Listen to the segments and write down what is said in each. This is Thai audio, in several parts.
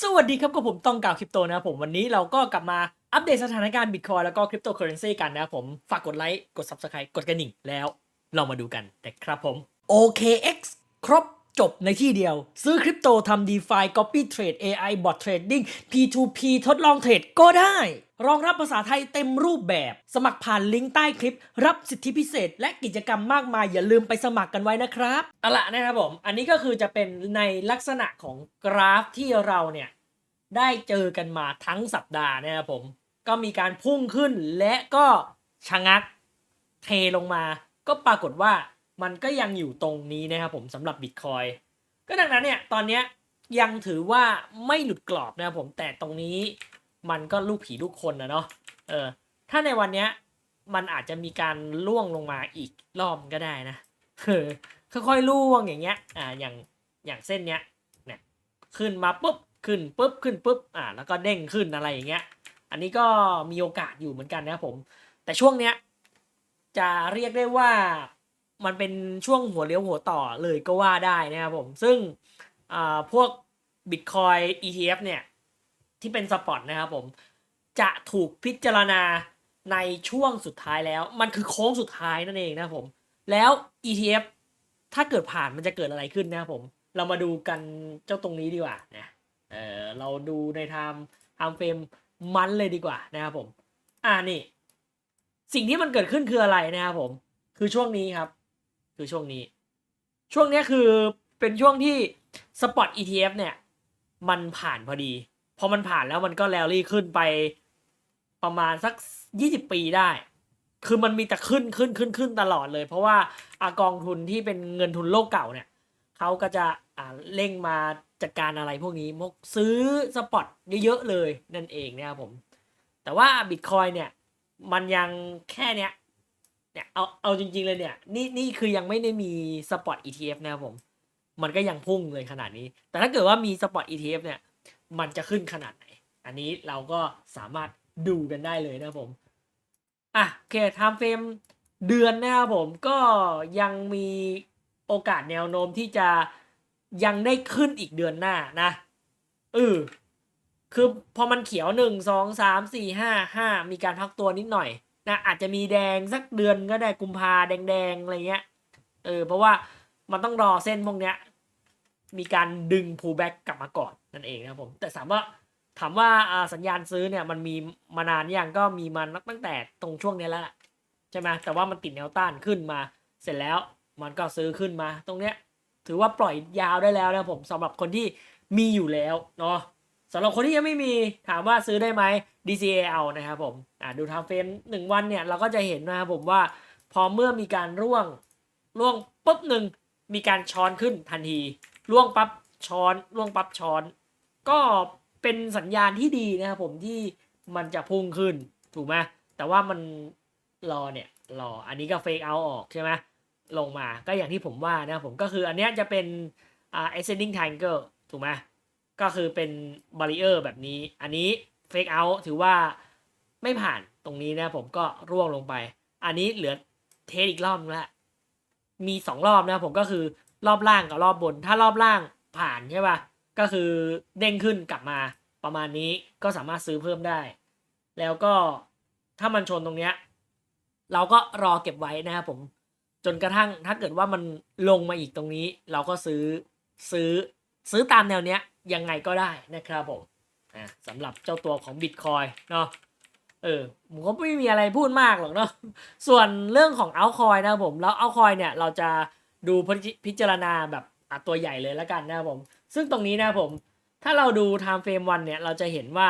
สวัสดีครับกับผมต้องกล่าวคริปโตนะครับผมวันนี้เราก็กลับมาอัปเดตสถานการณ์บิตคอยแล้วก็คริปโตเคอเรนซีกันนะครับผมฝากกดไลค์กด Subscribe กดกระดิ่งแล้วเรามาดูกันนะครับผม OKX ครบจบในที่เดียว ซื้อคริปโตทำ DeFi Copy Trade AI Bot Trading P2P ทดลองเทรดก็ได้ รองรับภาษาไทยเต็มรูปแบบ สมัครผ่านลิงก์ใต้คลิป รับสิทธิพิเศษ และกิจกรรมมากมายอย่าลืมไปสมัครกันไว้นะครับเอาละนะครับผม อันนี้ก็คือจะเป็นในลักษณะของกราฟที่เราเนี่ยได้เจอกันมาทั้งสัปดาห์นะครับผม ก็มีการพุ่งขึ้นและก็ชะงักเทลงมา ก็ปรากฏว่ามันก็ยังอยู่ตรงนี้นะครับผมสำหรับบิตคอยก็ดังนั้นเนี่ยตอนเนี้ยยังถือว่าไม่หลุดกรอบนะครับผมแต่ตรงนี้ มันก็ลูกผีลูกคนนะเนาะเออ ถ้าในวันเนี้ย มันอาจจะมีการล่วงลงมาอีกรอบก็ได้นะเออค่อยๆล่วงอย่างเงี้ย อ่า อย่างอย่างเส้นเนี้ยเนี่ยขึ้นมาปุ๊บขึ้นปุ๊บขึ้นปุ๊บอ่า แล้วก็เด้งขึ้นอะไรอย่างเงี้ย อันนี้ก็มีโอกาสอยู่เหมือนกันนะครับผม แต่ช่วงเนี้ยจะเรียกได้ว่ามันเป็นช่วงหัวเลี้ยวหัวต่อเลยก็ว่าได้นะครับผม ซึ่งอ่าพวก Bitcoin ETF เนี่ย ที่เป็นสปอตนะครับผมจะถูกพิจารณาในช่วงสุดท้ายแล้ว มันคือโค้งสุดท้ายนั่นเองนะผม แล้ว ETF ถ้าเกิดผ่านมันจะเกิดอะไรขึ้นนะครับผม เรามาดูกันเจ้าตรงนี้ดีกว่านะเออเราดูในไทม์ไทม์เฟรมมันเลยดีกว่านะครับผม อ่านี่ สิ่งที่มันเกิดขึ้นคืออะไรนะครับผม คือช่วงนี้ครับ คือช่วงนี้ ช่วงนี้คือเป็นช่วงที่สปอต ETF เนี่ย มันผ่านพอดี อมันผ่านแล้วมันก็แรลลี่ขึ้นไปประมาณสัก20ปีได้ คือมันมีแต่ขึ้นขึ้นขึ้นขึ้นตลอดเลย เพราะว่าอากองทุนที่เป็นเงินทุนโลกเก่าเนี่ยเขาก็จะอ่าเร่งมาจัดการอะไรพวกนี้มกซื้อสปอตเยอะๆเลยนั่นเองนะครับผม แต่ว่าบิตคอยเนี่ยมันยังแค่เนี้ยเนี่ยเอาเอาจริง ๆ เลยเนี่ยนี่นี่คือยังไม่ได้มีสปอต ETF นะครับผม มันก็ยังพุ่งเลยขนาดนี้ แต่ถ้าเกิดว่ามีสปอต ETF เนี่ย มันจะขึ้นขนาดไหน อันนี้เราก็สามารถดูกันได้เลยนะผมอะโอเคไทม์เฟรมเดือนนะครับผมก็ยังมีโอกาสแนวโน้มที่จะยังได้ขึ้นอีกเดือนหน้านะเออคือพอมันเขียวหนึ่งสองสามสี่ห้าห้ามีการพักตัวนิดหน่อยนะอาจจะมีแดงสักเดือนก็ได้กุมภาแดงๆอะไรเงี้ยเออเพราะว่ามันต้องรอเส้นพวกเนี้ยมีการดึง pullback กลับมาก่อน นั่นเองนะครับผม แต่ถามว่าถามว่าสัญญาณซื้อเนี่ยมันมีมานานยังก็มีมาตั้งแต่ตรงช่วงนี้แล้วใช่ไหมแต่ว่ามันติดแนวต้านขึ้นมา เสร็จแล้วมันก็ซื้อขึ้นมา ตรงเนี้ยถือว่าปล่อยยาวได้แล้วนะครับผมสำหรับคนที่มีอยู่แล้วเนาะสำหรับคนที่ยังไม่มีถามว่าซื้อได้ไหม DCA เอานะครับผมอ่าดูทางเฟรมหนึ่งวันเนี่ยเราก็จะเห็นนะครับผมว่าพอเมื่อมีการร่วงร่วงปุ๊บหนึ่งมีการช้อนขึ้นทันทีร่วงปั๊บช้อนร่วงปั๊บช้อน ก็เป็นสัญญาณที่ดีนะครับผมที่มันจะพุ่งขึ้นถูกไหมแต่ว่ามันรอเนี่ยรออันนี้ก็เฟกเอาออกใช่ไหมลงมาก็อย่างที่ผมว่านะครับผมก็คืออันเนี้ยจะเป็นอ่า ascending triangle ถูกไหมก็คือเป็น barrier แบบนี้ อันนี้ fake out ถือว่าไม่ผ่านตรงนี้นะผมก็ร่วงลงไป อันนี้เหลือเทสอีกรอบละมีสองรอบนะครับผมก็คือรอบล่างกับรอบบน ถ้ารอบล่างผ่านใช่ป่ะ ก็คือเด้งขึ้นกลับมาประมาณนี้ก็สามารถซื้อเพิ่มได้ แล้วก็ถ้ามันชนตรงเนี้ยเราก็รอเก็บไว้นะครับผมจนกระทั่งถ้าเกิดว่ามันลงมาอีกตรงนี้ เราก็ซื้อซื้อซื้อตามแนวเนี้ยยังไงก็ได้นะครับผมอ่าสำหรับเจ้าตัวของ Bitcoin เนาะเออผมก็ไม่มีอะไรพูดมากหรอกเนาะส่วนเรื่องของเอาคอยนะครับผมแล้วเอาคอยเนี่ยเราจะดูพิจารณาแบบตัวใหญ่เลยแล้วกันนะครับผม ซึ่งตรงนี้นะผม ถ้าเราดู time frame วันเนี่ย เราจะเห็นว่า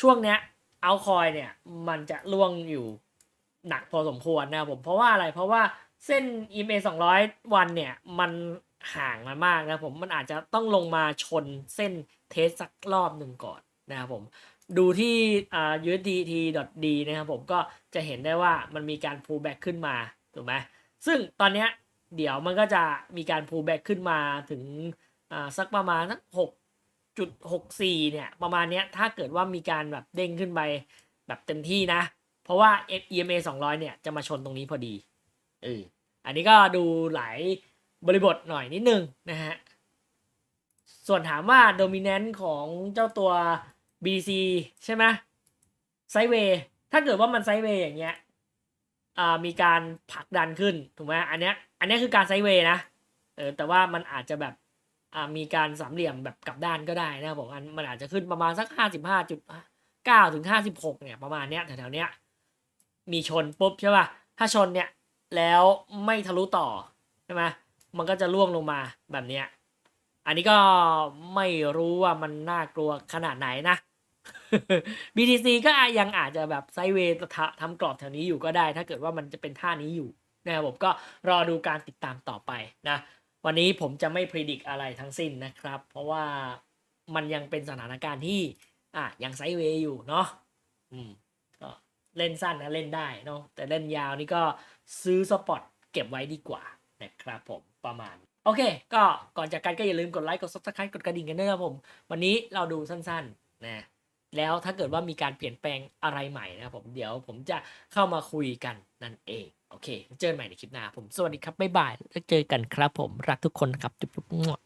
ช่วงเนี้ยเอาคอยเนี่ย มันจะล่วงอยู่หนักพอสมควรนะผม เพราะว่าอะไร เพราะว่าเส้น EMA 200 วันเนี่ย มันห่างมามากนะผม มันอาจจะต้องลงมาชนเส้นเทสสักรอบหนึ่งก่อนนะครับผม ดูที่อ่า USDT.D นะครับผมก็จะเห็นได้ว่ามันมีการ pull back ขึ้นมา ถูกไหม ซึ่งตอนเนี้ยเดี๋ยวมันก็จะมีการ pull back ขึ้นมาถึง อ่าสักประมาณสักหกจุดหกสี่เนี่ย ประมาณเนี้ยถ้าเกิดว่ามีการแบบเด้งขึ้นไปแบบเต็มที่นะ เพราะว่า EMA 200 เนี่ยจะมาชนตรงนี้พอดีเอออันนี้ก็ดูหลายบริบทหน่อยนิดนึงนะฮะ ส่วนถามว่าโดมิเนนต์ของเจ้าตัว BC ใช่ไหมไซด์เวย์ถ้าเกิดว่ามันไซด์เวย์อย่างเงี้ยอ่ามีการผลักดันขึ้นถูกไหมอันเนี้ยอันเนี้ยคือการไซด์เวย์นะเออแต่ว่ามันอาจจะแบบอ่า มีการสามเหลี่ยมแบบกลับด้านก็ได้นะครับผมอันมันอาจจะขึ้นประมาณสักห้าสิบห้าจุดเก้าถึงห้าสิบหกเนี่ยประมาณเนี้ยแถวๆเนี้ยมีชนปุ๊บใช่ป่ะถ้าชนเนี่ยแล้วไม่ทะลุต่อใช่ไหมมันก็จะล่วงลงมาแบบเนี้ยอันนี้ก็ไม่รู้ว่ามันน่ากลัวขนาดไหนนะ BTC ก็ยังอาจจะแบบไซเวย์ทำทำกรอบแถวนี้อยู่ก็ได้ ถ้าเกิดว่ามันจะเป็นท่านี้อยู่นะครับผมก็รอดูการติดตามต่อไปนะ วันนี้ผมจะไม่พิจิตอะไรทั้งสิ้นนะครับ เพราะว่ามันยังเป็นสถานการณ์ที่อะยังไซด์เวย์อยู่เนาะอืมก็เล่นสั้นนะเล่นได้เนาะแต่เล่นยาวนี่ก็ซื้อสปอตเก็บไว้ดีกว่านะครับผมประมาณ โอเค ก็ก่อนจากกันก็อย่าลืมกดไลค์กด subscribe กดกระดิ่งกันด้วยนะครับผม วันนี้เราดูสั้นๆนะ แล้วถ้าเกิดว่ามีการเปลี่ยนแปลงอะไรใหม่นะครับผมเดี๋ยวผมจะเข้ามาคุยกันนั่นเองโอเค เจอกันใหม่ในคลิปหน้าผมสวัสดีครับบ๊ายบายแล้วเจอกันครับผมรักทุกคนครับจุ๊บๆ